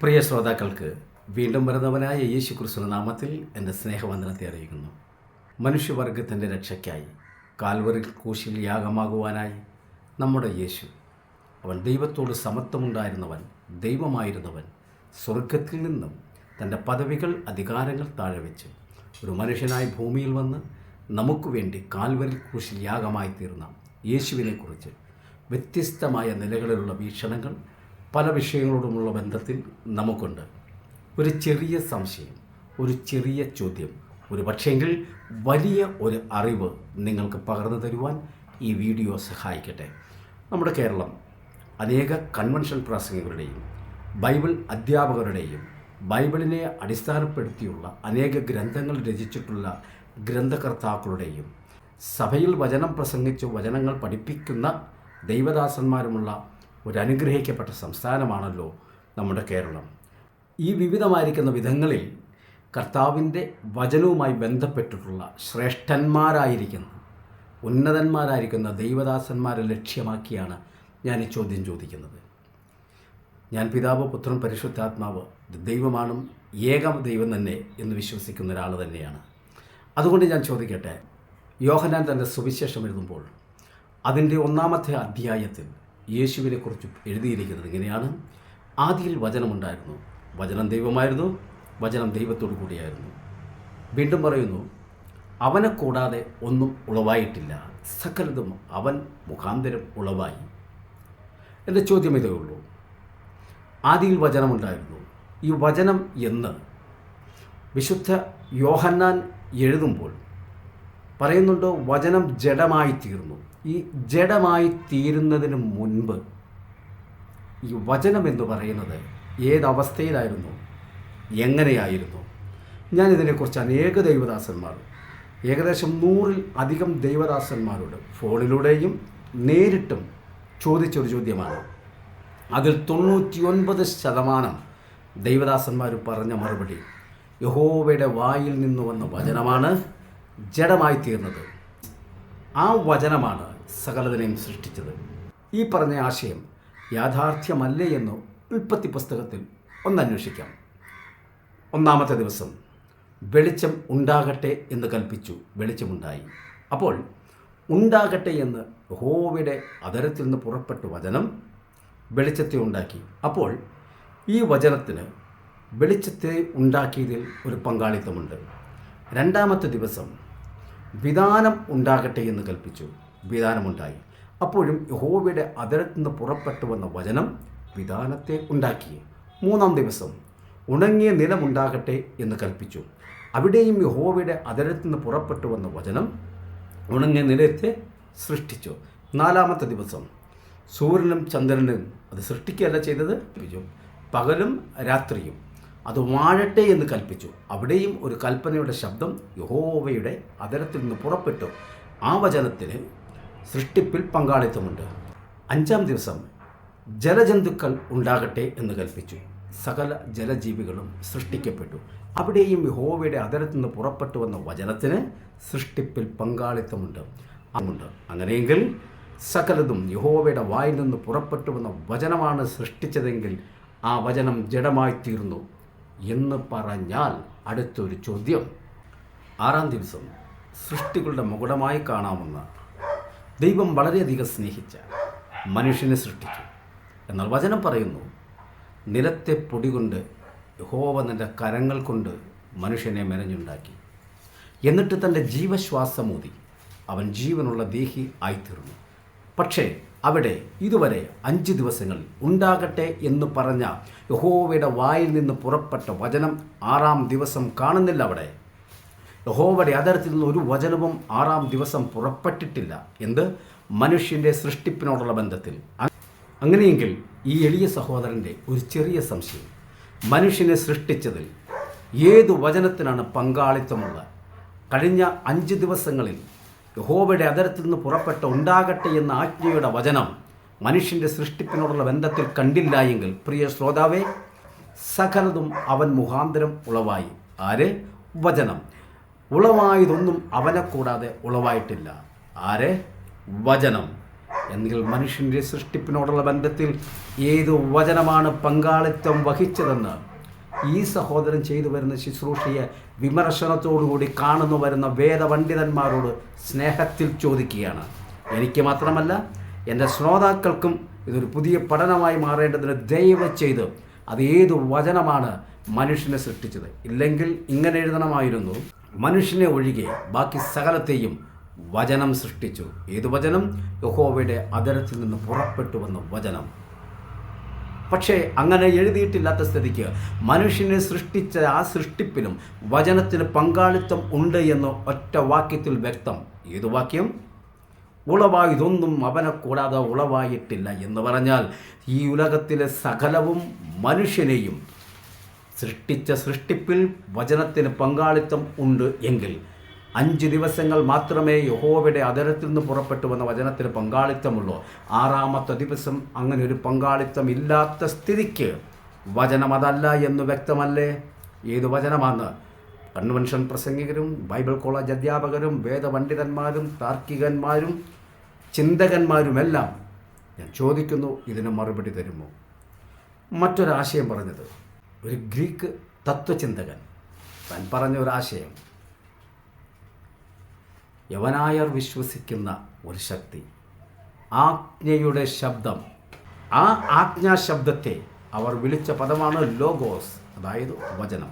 പ്രിയ ശ്രോതാക്കൾക്ക് വീണ്ടും വരുന്നവനായ യേശു ക്രിസ്തുവിന്റെ നാമത്തിൽ എന്റെ സ്നേഹവന്ദനത്തെ അറിയിക്കുന്നു. മനുഷ്യവർഗത്തിന്റെ രക്ഷയ്ക്കായി കാൽവറിൽ കൂശിൽ യാഗമാകുവാനായി നമ്മുടെ യേശു അവൻ ദൈവത്തോട് സമത്വമുണ്ടായിരുന്നവൻ ദൈവമായിരുന്നവൻ സ്വർഗത്തിൽ നിന്നും തന്റെ പദവികൾ അധികാരങ്ങൾ താഴെ വെച്ച് ഒരു മനുഷ്യനായി ഭൂമിയിൽ വന്ന് നമുക്ക് വേണ്ടി കാൽവരിൽ കൂശിൽ യാഗമായി തീർന്ന യേശുവിനെക്കുറിച്ച് വ്യത്യസ്തമായ നിലകളിലുള്ള വീക്ഷണങ്ങൾ പല വിഷയങ്ങളോടുമുള്ള ബന്ധത്തിൽ നമുക്കുണ്ട്. ഒരു ചെറിയ സംശയം ഒരു ചെറിയ ചോദ്യം ഒരു പക്ഷേങ്കിൽ വലിയ ഒരു അറിവ് നിങ്ങൾക്ക് പകർന്നു തരുവാൻ ഈ വീഡിയോ സഹായിക്കട്ടെ. നമ്മുടെ കേരളം അനേക കൺവെൻഷൻ പ്രാസംഗികളുടെയും ബൈബിൾ അധ്യാപകരുടെയും ബൈബിളിനെ അടിസ്ഥാനപ്പെടുത്തിയുള്ള അനേക ഗ്രന്ഥങ്ങൾ രചിച്ചിട്ടുള്ള ഗ്രന്ഥകർത്താക്കളുടെയും സഭയിൽ വചനം പ്രസംഗിച്ച് വചനങ്ങൾ പഠിപ്പിക്കുന്ന ദൈവദാസന്മാരുമുള്ള ഒരു അനുഗ്രഹിക്കപ്പെട്ട സംസ്ഥാനമാണല്ലോ നമ്മുടെ കേരളം. ഈ വിവിധമായിരിക്കുന്ന വിധങ്ങളിൽ കർത്താവിന്റെ വചനവുമായി ബന്ധപ്പെട്ടിട്ടുള്ള ശ്രേഷ്ഠന്മാരായിരിക്കുന്ന. ഉന്നതന്മാരായിരിക്കുന്ന ദൈവദാസന്മാരെ ലക്ഷ്യമാക്കിയാണ് ഞാൻ ഈ ചോദ്യം ചോദിക്കുന്നത്. ഞാൻ പിതാവ് പുത്രൻ പരിശുദ്ധാത്മാവ് ദൈവമാണും ഏക ദൈവം തന്നെ എന്ന് വിശ്വസിക്കുന്ന ഒരാൾ തന്നെയാണ്. അതുകൊണ്ട് ഞാൻ ചോദിക്കട്ടെ? യോഹനാൻ തന്റെ സുവിശേഷം എഴുതുമ്പോൾ അതിന്റെ ഒന്നാമത്തെ അധ്യായത്തിൽ യേശുവിനെക്കുറിച്ച് എഴുതിയിരിക്കുന്നത് ഇങ്ങനെയാണ്. ആദിയിൽ വചനമുണ്ടായിരുന്നു. വചനം ദൈവമായിരുന്നു വചനം ദൈവത്തോടു കൂടിയായിരുന്നു. വീണ്ടും പറയുന്നു അവനെ കൂടാതെ ഒന്നും ഉളവായിട്ടില്ല. സകലതും അവൻ മുഖാന്തരം ഉളവായി. എന്റെ ചോദ്യം ഇതേ ഉള്ളൂ. ആദിയിൽ വചനമുണ്ടായിരുന്നു. ഈ വചനം എന്ന് വിശുദ്ധ യോഹന്നാൻ എഴുതുമ്പോൾ പറയുന്നുണ്ടോ വചനം ജഡമായി തീർന്നു ഈ ജഡമായി തീരുന്നതിന് മുൻപ് ഈ വചനം എന്ന് പറയുന്നത് ഏതവസ്ഥയിലായിരുന്നു? എങ്ങനെയായിരുന്നു? ഞാൻ ഇതിനെക്കുറിച്ച് അനേക ദൈവദാസന്മാർ ഏകദേശം നൂറിൽ അധികം ദൈവദാസന്മാരോട് ഫോണിലൂടെയും നേരിട്ടും ചോദിച്ചൊരു ചോദ്യമാണ്. അതിൽ തൊണ്ണൂറ്റിയൊൻപത് ശതമാനം ദൈവദാസന്മാർ പറഞ്ഞ മറുപടി യഹോവയുടെ വായിൽ നിന്ന് വന്ന വചനമാണ് ജഡമായി തീർന്നത്. ആ വചനമാണ് സകലതിനെയും സൃഷ്ടിച്ചത്. ഈ പറഞ്ഞ ആശയം യാഥാർത്ഥ്യമല്ലേ എന്ന് ഉൽപ്പത്തി പുസ്തകത്തിൽ ഒന്നന്വേഷിക്കാം ഒന്നാമത്തെ ദിവസം വെളിച്ചം ഉണ്ടാകട്ടെ എന്ന് കൽപ്പിച്ചു വെളിച്ചമുണ്ടായി. അപ്പോൾ ഉണ്ടാകട്ടെ എന്ന് ഹോവിടെ അതരത്തിൽ നിന്ന് പുറപ്പെട്ട വചനം വെളിച്ചത്തെ ഉണ്ടാക്കി. അപ്പോൾ ഈ വചനത്തിന് വെളിച്ചത്തെ ഉണ്ടാക്കിയതിൽ ഒരു പങ്കാളിത്തമുണ്ട്. രണ്ടാമത്തെ ദിവസം വിധാനം ഉണ്ടാകട്ടെ എന്ന് കൽപ്പിച്ചു. വിധാനമുണ്ടായി. അപ്പോഴും യഹോവയുടെ അതിരത്തു നിന്ന് പുറപ്പെട്ടു വന്ന വചനം വിധാനത്തെ ഉണ്ടാക്കി. മൂന്നാം ദിവസം ഉണങ്ങിയ നിലമുണ്ടാകട്ടെ എന്ന് കൽപ്പിച്ചു. അവിടെയും യഹോവയുടെ അതിരത്തു നിന്ന് പുറപ്പെട്ടു വന്ന വചനം ഉണങ്ങിയ നിലയത്തെ സൃഷ്ടിച്ചു. നാലാമത്തെ ദിവസം സൂര്യനും ചന്ദ്രനും അത് സൃഷ്ടിക്കുകയല്ല ചെയ്തത് കൽപ്പിച്ചു. പകലും രാത്രിയും അത് വാഴട്ടെ എന്ന് കൽപ്പിച്ചു. അവിടെയും ഒരു കൽപ്പനയുടെ ശബ്ദം യഹോവയുടെ അതിരത്തിൽ നിന്ന് പുറപ്പെട്ടു. ആ വചനത്തിന് സൃഷ്ടിപ്പിൽ പങ്കാളിത്തമുണ്ട്. അഞ്ചാം ദിവസം ജലജന്തുക്കൾ ഉണ്ടാകട്ടെ എന്ന് കൽപ്പിച്ചു. സകല ജലജീവികളും സൃഷ്ടിക്കപ്പെട്ടു. അവിടെയും യഹോവയുടെ അതരത്തിൽ നിന്ന് പുറപ്പെട്ടു വന്ന വചനത്തിന് സൃഷ്ടിപ്പിൽ പങ്കാളിത്തമുണ്ട്. അതുണ്ട് അങ്ങനെയെങ്കിൽ സകലതും യഹോവയുടെ വായിൽ നിന്ന് പുറപ്പെട്ടു വന്ന വചനമാണ് സൃഷ്ടിച്ചതെങ്കിൽ ആ വചനം ജഡമായി തീർന്നു എന്ന് പറഞ്ഞാൽ അടുത്തൊരു ചോദ്യം. ആറാം ദിവസം സൃഷ്ടികളുടെ മുകുടമായി കാണാവുന്ന ദൈവം വളരെയധികം സ്നേഹിച്ച മനുഷ്യനെ സൃഷ്ടിച്ചു. എന്നാൽ വചനം പറയുന്നു നിലത്തെ പൊടി കൊണ്ട് യഹോവ നിന്റെ കരങ്ങൾ കൊണ്ട് മനുഷ്യനെ മെനഞ്ഞുണ്ടാക്കി. എന്നിട്ട് തന്റെ ജീവശ്വാസമൂതി അവൻ ജീവനുള്ള ദേഹി ആയിത്തീർന്നു. പക്ഷേ അവിടെ ഇതുവരെ അഞ്ച് ദിവസങ്ങൾ ഉണ്ടാകട്ടെ എന്ന് പറഞ്ഞ യഹോവയുടെ വായിൽ നിന്ന് പുറപ്പെട്ട വചനം ആറാം ദിവസം കാണുന്നില്ല അവിടെ. യഹോവയുടെ അതരത്തിൽ നിന്ന് ഒരു വചനവും ആറാം ദിവസം പുറപ്പെട്ടിട്ടില്ല. എന്ത്? മനുഷ്യന്റെ സൃഷ്ടിപ്പിനോടുള്ള ബന്ധത്തിൽ. അങ്ങനെയെങ്കിൽ ഈ എളിയ സഹോദരന്റെ ഒരു ചെറിയ സംശയം. മനുഷ്യനെ സൃഷ്ടിച്ചതിൽ ഏത് വചനത്തിനാണ് പങ്കാളിത്തമുള്ള കഴിഞ്ഞ അഞ്ച് ദിവസങ്ങളിൽ യഹോവയുടെ അതരത്തിൽ നിന്ന് പുറപ്പെട്ട ഉണ്ടാകട്ടെ എന്ന ആജ്ഞയുടെ വചനം മനുഷ്യന്റെ സൃഷ്ടിപ്പിനോടുള്ള ബന്ധത്തിൽ കണ്ടില്ല എങ്കിൽ പ്രിയ ശ്രോതാവേ സകലതും അവൻ മുഖാന്തരം ഉളവായി. ആര്? വചനം. ഉളവായതൊന്നും അവനെ കൂടാതെ ഉളവായിട്ടില്ല. ആരെ? വചനം. എങ്കിൽ മനുഷ്യന്റെ സൃഷ്ടിപ്പിനോടുള്ള ബന്ധത്തിൽ ഏത് വചനമാണ് പങ്കാളിത്തം വഹിച്ചതെന്ന് ഈ സഹോദരൻ ചെയ്തു വരുന്ന ശുശ്രൂഷയെ വിമർശനത്തോടുകൂടി കാണുന്നു വരുന്ന വേദപണ്ഡിതന്മാരോട് സ്നേഹത്തിൽ ചോദിക്കുകയാണ്. എനിക്ക് മാത്രമല്ല എന്റെ ശ്രോതാക്കൾക്കും ഇതൊരു പുതിയ പഠനമായി മാറേണ്ടതിന് ദയവ് ചെയ്ത് അത് ഏത് വചനമാണ് മനുഷ്യനെ സൃഷ്ടിച്ചത്? ഇല്ലെങ്കിൽ ഇങ്ങനെ എഴുതണമായിരുന്നു മനുഷ്യനെ ഒഴികെ ബാക്കി സകലത്തെയും വചനം സൃഷ്ടിച്ചു. ഏത് വചനം? യഹോവയുടെ അതരത്തിൽ നിന്ന് പുറപ്പെട്ടു വന്ന വചനം. പക്ഷേ അങ്ങനെ എഴുതിയിട്ടില്ലാത്ത സ്ഥിതിക്ക് മനുഷ്യനെ സൃഷ്ടിച്ച ആ സൃഷ്ടിപ്പിലും വചനത്തിന് പങ്കാളിത്തം ഉണ്ട് എന്ന് ഒറ്റ വാക്യത്തിൽ വ്യക്തം. ഏത് വാക്യം? ഉളവായതൊന്നും അവനെ കൂടാതെ ഉളവായിട്ടില്ല എന്ന് പറഞ്ഞാൽ ഈ ഉലകത്തിലെ സകലവും മനുഷ്യനെയും സൃഷ്ടിച്ച സൃഷ്ടിപ്പിൽ വചനത്തിന് പങ്കാളിത്തം ഉണ്ട് എങ്കിൽ അഞ്ച് ദിവസങ്ങൾ മാത്രമേ യഹോവയുടെ അതരത്തിൽ നിന്ന് പുറപ്പെട്ടു വന്ന വചനത്തിന് പങ്കാളിത്തമുള്ളൂ. ആറാമത്തെ ദിവസം അങ്ങനെ ഒരു പങ്കാളിത്തം ഇല്ലാത്ത സ്ഥിതിക്ക് വചനം അതല്ല എന്ന് വ്യക്തമല്ലേ? ഏത് വചനമാണ്? കൺവെൻഷൻ പ്രസംഗികരും ബൈബിൾ കോളേജ് അധ്യാപകരും വേദപണ്ഡിതന്മാരും താർക്കികന്മാരും ചിന്തകന്മാരുമെല്ലാം ഞാൻ ചോദിക്കുന്നു ഇതിന് മറുപടി തരുമോ? മറ്റൊരാശയം പറഞ്ഞത് ഒരു ഗ്രീക്ക് തത്വചിന്തകൻ. താൻ പറഞ്ഞ ഒരാശയം യവനായർ വിശ്വസിക്കുന്ന ഒരു ശക്തി. ആജ്ഞയുടെ ശബ്ദം. ആ ആജ്ഞാ ശബ്ദത്തെ അവർ വിളിച്ച പദമാണ് ലോഗോസ് അതായത് വചനം.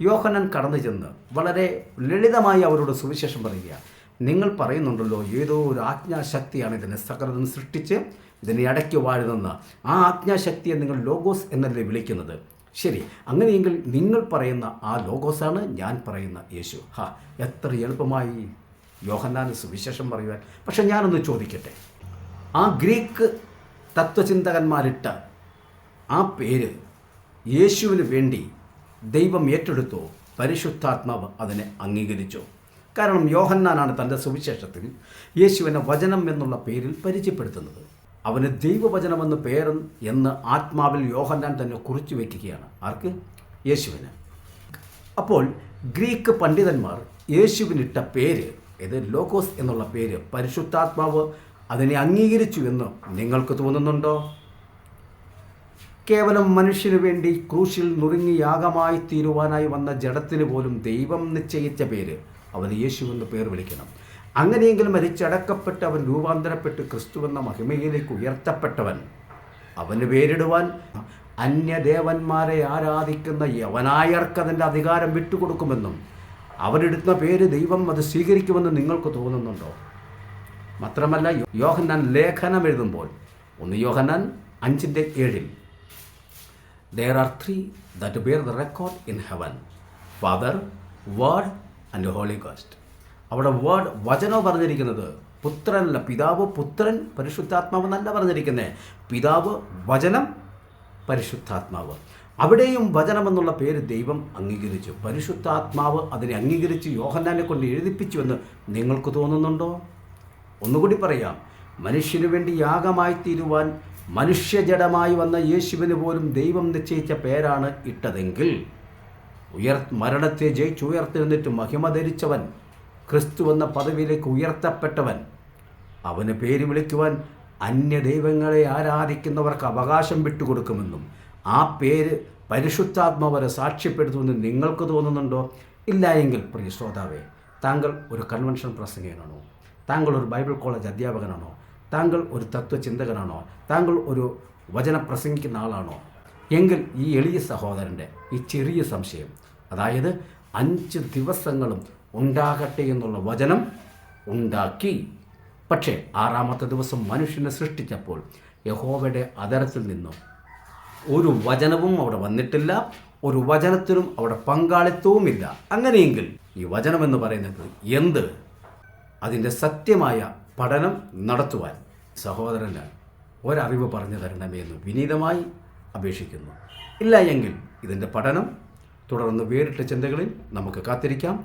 യോഹനൻ കടന്നു ചെന്ന് വളരെ ലളിതമായി അവരോട് സുവിശേഷം പറയുക നിങ്ങൾ പറയുന്നുണ്ടല്ലോ ഏതോ ഒരു ആജ്ഞാശക്തിയാണ് ഇതിനെ സകലതും സൃഷ്ടിച്ച് ഇതിനെ അടക്കി വാഴുന്നെന്ന്. ആ ആജ്ഞാശക്തിയെ നിങ്ങൾ ലോഗോസ് എന്നല്ലേ വിളിക്കുന്നത്? ശരി അങ്ങനെയെങ്കിൽ നിങ്ങൾ പറയുന്ന ആ ലോഗോസാണ് ഞാൻ പറയുന്ന യേശു. ഹാ എത്ര എളുപ്പമായി. യോഹന്നാന് സുവിശേഷം പറയുവാൻ. പക്ഷെ ഞാനൊന്ന് ചോദിക്കട്ടെ. ആ ഗ്രീക്ക് തത്വചിന്തകന്മാരിട്ട ആ പേര് യേശുവിന് വേണ്ടി ദൈവം ഏറ്റെടുത്തു? പരിശുദ്ധാത്മാവ് അതിനെ അംഗീകരിച്ചോ? കാരണം യോഹന്നാനാണ് തന്റെ സുവിശേഷത്തിൽ യേശുവിനെ വചനം എന്നുള്ള പേരിൽ പരിചയപ്പെടുത്തുന്നത്. അവന് ദൈവവചനമെന്ന് പേരൻ എന്ന് ആത്മാവിൽ യോഹന്നാൻ തന്നെ കുറിച്ചു വയ്ക്കുകയാണ് ആർക്ക്? യേശുവിന്. അപ്പോൾ ഗ്രീക്ക് പണ്ഡിതന്മാർ യേശുവിനിട്ട പേര് ഇത് ലോക്കോസ് എന്നുള്ള പേര് പരിശുദ്ധാത്മാവ് അതിനെ അംഗീകരിച്ചു എന്ന് നിങ്ങൾക്ക് തോന്നുന്നുണ്ടോ? കേവലം മനുഷ്യന് വേണ്ടി ക്രൂശിൽ നുറുങ്ങി യാഗമായി തീരുവാനായി വന്ന ജഡത്തിന് പോലും ദൈവം നിശ്ചയിച്ച പേര് അവന് യേശു എന്ന് പേർ വിളിക്കണം. അങ്ങനെയെങ്കിലും മരിച്ചടക്കപ്പെട്ട് അവൻ രൂപാന്തരപ്പെട്ട് ക്രിസ്തുവെന്ന മഹിമയിലേക്ക് ഉയർത്തപ്പെട്ടവൻ. അവന് പേരിടുവാൻ അന്യദേവന്മാരെ ആരാധിക്കുന്ന യവനായർക്ക് അതിന്റെ അധികാരം വിട്ടുകൊടുക്കുമെന്നും അവരെടുത്ത പേര് ദൈവം അത് സ്വീകരിക്കുമെന്ന് നിങ്ങൾക്ക് തോന്നുന്നുണ്ടോ? മാത്രമല്ല യോഹന്നാൻ ലേഖനം എഴുതുമ്പോൾ ഒന്ന് യോഹന്നാൻ അഞ്ചിന്റെ ഏഴിൽ there are three that bear the record in heaven father word and holy ghost അവിടെ വേർഡ് വചനോ പറഞ്ഞിരിക്കുന്നത് പുത്രനല്ല പിതാവ് പുത്രൻ പരിശുദ്ധാത്മാവ് എന്നല്ല പറഞ്ഞിരിക്കുന്നത് പിതാവ് വചനം പരിശുദ്ധാത്മാവ്. അവിടെയും വചനമെന്നുള്ള പേര് ദൈവം അംഗീകരിച്ചു. പരിശുദ്ധാത്മാവ് അതിനെ അംഗീകരിച്ച് യോഹന്നാനെ കൊണ്ട് എഴുതിപ്പിച്ചു എന്ന് നിങ്ങൾക്ക് തോന്നുന്നുണ്ടോ? ഒന്നുകൂടി പറയാം. മനുഷ്യനു വേണ്ടി യാഗമായി തീരുവാൻ മനുഷ്യജഡമായി വന്ന യേശുവിന് പോലും ദൈവം നിശ്ചയിച്ച പേരാണ് ഇട്ടതെങ്കിൽ ഉയർ മരണത്തെ ജയിച്ചുയർത്തെഴുന്നിട്ട് മഹിമ ധരിച്ചവൻ ക്രിസ്തു എന്ന പദവിയിലേക്ക് ഉയർത്തപ്പെട്ടവൻ അവന് പേര് വിളിക്കുവാൻ അന്യദൈവങ്ങളെ ആരാധിക്കുന്നവർക്ക് അവകാശം വിട്ടുകൊടുക്കുമെന്നും ആ പേര് പരിശുദ്ധാത്മാവരെ സാക്ഷ്യപ്പെടുത്തുമെന്ന് നിങ്ങൾക്ക് തോന്നുന്നുണ്ടോ? ഇല്ല എങ്കിൽ പ്രിയ ശ്രോതാവേ താങ്കൾ ഒരു കൺവെൻഷൻ പ്രസംഗകനാണോ? താങ്കൾ ഒരു ബൈബിൾ കോളേജ് അധ്യാപകനാണോ? താങ്കൾ ഒരു തത്വചിന്തകനാണോ? താങ്കൾ ഒരു വചനം പ്രസംഗിക്കുന്ന ആളാണോ? എങ്കിൽ ഈ എളിയ സഹോദരന്റെ ഈ ചെറിയ സംശയം അതായത് അഞ്ച് ദിവസങ്ങളും ഉണ്ടാകട്ടെ എന്നുള്ള വചനം ഉണ്ടാക്കി. പക്ഷേ ആറാമത്തെ ദിവസം മനുഷ്യനെ സൃഷ്ടിച്ചപ്പോൾ യഹോവയുടെ അതരത്തിൽ നിന്നും ഒരു വചനവും അവിടെ വന്നിട്ടില്ല ഒരു വചനത്തിനും അവിടെ പങ്കാളിത്തവുമില്ല. അങ്ങനെയെങ്കിൽ ഈ വചനം എന്ന് പറയുന്നത് എന്ത്? അതിന്റെ സത്യമായ പഠനം നടത്തുവാൻ സഹോദരന് ഒരറിവ് പറഞ്ഞു തരണമേ എന്ന് വിനീതമായി അപേക്ഷിക്കുന്നു. ഇല്ല എങ്കിൽ ഇതിന്റെ പഠനം തുടർന്ന് വേറിട്ട ചിന്തകളിൽ നമുക്ക് കാത്തിരിക്കാം.